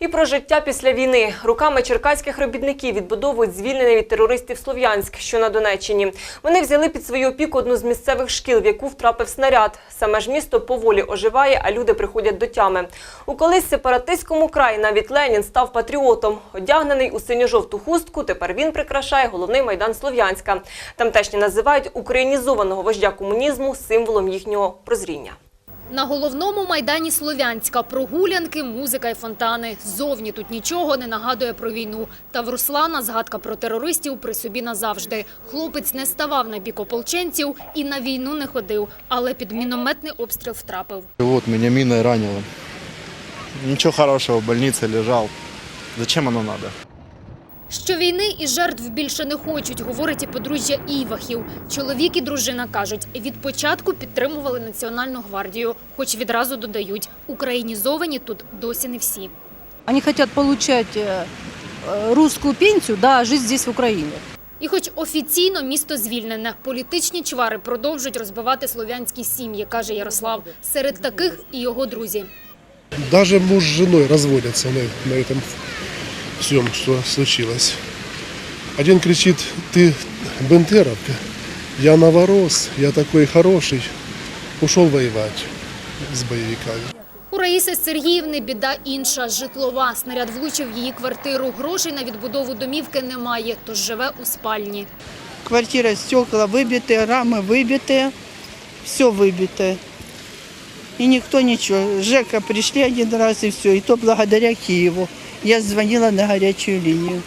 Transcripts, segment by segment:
І про життя після війни руками черкаських робітників відбудовують звільнений від терористів Слов'янськ, що на Донеччині. Вони взяли під свою опіку одну з місцевих шкіл, в яку втрапив снаряд. Саме ж місто поволі оживає, а люди приходять до тями. У колись сепаратистському краї навіть Ленін став патріотом. Одягнений у синьо-жовту хустку, тепер він прикрашає головний майдан Слов'янська. Тамтешні називають українізованого вождя комунізму символом їхнього прозріння. На головному майдані Слов'янська прогулянки, музика і фонтани. Зовні тут нічого не нагадує про війну. Та в Руслана згадка про терористів при собі назавжди. Хлопець не ставав на бік ополченців і на війну не ходив, але під мінометний обстріл втрапив. И Вот меня миной ранило. Ничего хорошего, в больнице лежал. Зачем оно надо? Що війни і жертв більше не хочуть, говорить і подружжя Івахів. Чоловік і дружина кажуть, від початку підтримували Національну гвардію, хоч відразу додають, українізовані тут досі не всі. Они хотят получать э, э, русскую пенсию, да, а жить здесь в Украине. І хоч офіційно місто звільнене, політичні чвари продовжують розбивати слов'янські сім'ї, каже Ярослав. Серед таких і його друзі. Даже муж с женой разводятся на, на этом всем, что случилось. Один кричит, ты бендеровка, я новорос, я такой хороший. Ушел воевать с боевиками. У Раїси Сергіївни біда інша – житлова. Снаряд влучив в її квартиру. Грошей на відбудову домівки немає, тож живе у спальні. Квартира, стекла выбиты, рамы выбиты, все выбито. И никто ничего. Жека пришли один раз и все, и то благодаря Киеву. Я звонила на горячую линию.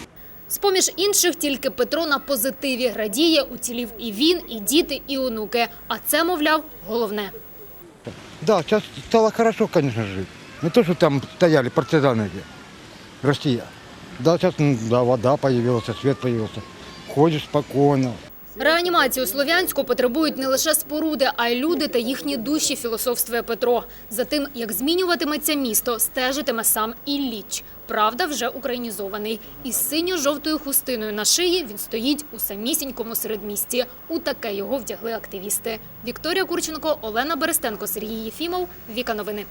З-поміж інших тільки Петро на позитиві. Радіє, уцілів і він, і діти, і онуки. А це, мовляв, головне. Да, сейчас стало хорошо, конечно, жить. Не то, что там стояли Россия. Да, сейчас да, вода появилась, свет появился. Ходишь спокойно. Реанімацію Слов'янську потребують не лише споруди, а й люди та їхні душі, філософствує Петро. За тим, як змінюватиметься місто, стежитиме сам Ілліч. Правда, вже українізований. Із синьо-жовтою хустиною на шиї він стоїть у самісінькому середмісті. У таке його вдягли активісти. Вікторія Курченко, Олена Берестенко, Сергій Єфімов. Віка новини.